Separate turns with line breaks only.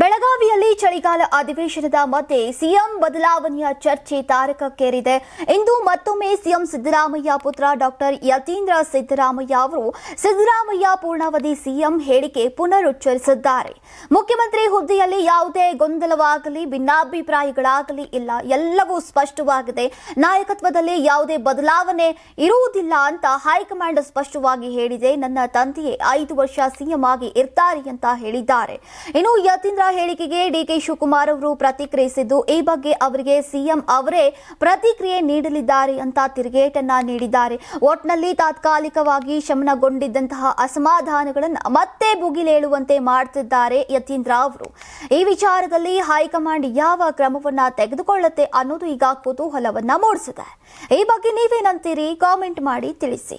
ಬೆಳಗಾವಿಯಲ್ಲಿ ಚಳಿಗಾಲ ಅಧಿವೇಶನದ ಮಧ್ಯೆ ಸಿಎಂ ಬದಲಾವಣೆಯ ಚರ್ಚೆ ತಾರಕಕ್ಕೇರಿದೆ. ಇಂದು ಮತ್ತೊಮ್ಮೆ ಸಿಎಂ ಸಿದ್ದರಾಮಯ್ಯ ಪುತ್ರ ಡಾಕ್ಟರ್ ಯತೀಂದ್ರ ಸಿದ್ದರಾಮಯ್ಯ ಅವರು ಸಿದ್ದರಾಮಯ್ಯ ಪೂರ್ಣಾವಧಿ ಸಿಎಂ ಹೇಳಿಕೆ ಪುನರುಚ್ಚರಿಸಿದ್ದಾರೆ. ಮುಖ್ಯಮಂತ್ರಿ ಹುದ್ದೆಯಲ್ಲಿ ಯಾವುದೇ ಗೊಂದಲವಾಗಲಿ, ಭಿನ್ನಾಭಿಪ್ರಾಯಗಳಾಗಲಿ ಇಲ್ಲ, ಎಲ್ಲವೂ ಸ್ಪಷ್ಟವಾಗಿದೆ. ನಾಯಕತ್ವದಲ್ಲಿ ಯಾವುದೇ ಬದಲಾವಣೆ ಇರುವುದಿಲ್ಲ ಅಂತ ಹೈಕಮಾಂಡ್ ಸ್ಪಷ್ಟವಾಗಿ ಹೇಳಿದೆ. ನನ್ನ ತಂದೆಯೇ ಐದು ವರ್ಷ ಸಿಎಂ ಆಗಿ ಇರ್ತಾರೆ ಅಂತ ಹೇಳಿದ್ದಾರೆ. ಇನ್ನು ಯತೀಂದ್ರ ಹೇಳಿಕೆಗೆ ಡಿಕೆ ಶಿವಕುಮಾರ್ ಅವರು ಪ್ರತಿಕ್ರಿಯಿಸಿದ್ದು, ಈ ಬಗ್ಗೆ ಅವರಿಗೆ ಸಿಎಂ ಅವರೇ ಪ್ರತಿಕ್ರಿಯೆ ನೀಡಲಿದ್ದಾರೆ ಅಂತ ತಿರುಗೇಟನ್ನ ನೀಡಿದ್ದಾರೆ. ಒಟ್ನಲ್ಲಿ ತಾತ್ಕಾಲಿಕವಾಗಿ ಶಮನಗೊಂಡಿದ್ದಂತಹ ಅಸಮಾಧಾನಗಳನ್ನು ಮತ್ತೆ ಭುಗಿಲೇಳುವಂತೆ ಮಾಡ್ತಿದ್ದಾರೆ ಯತೀಂದ್ರ ಅವರು. ಈ ವಿಚಾರದಲ್ಲಿ ಹೈಕಮಾಂಡ್ ಯಾವ ಕ್ರಮವನ್ನ ತೆಗೆದುಕೊಳ್ಳುತ್ತೆ ಅನ್ನೋದು ಈಗ ಕುತೂಹಲವನ್ನ ಮೂಡಿಸಿದೆ. ಈ ಬಗ್ಗೆ ನೀವೇನಂತೀರಿ? ಕಾಮೆಂಟ್ ಮಾಡಿ ತಿಳಿಸಿ.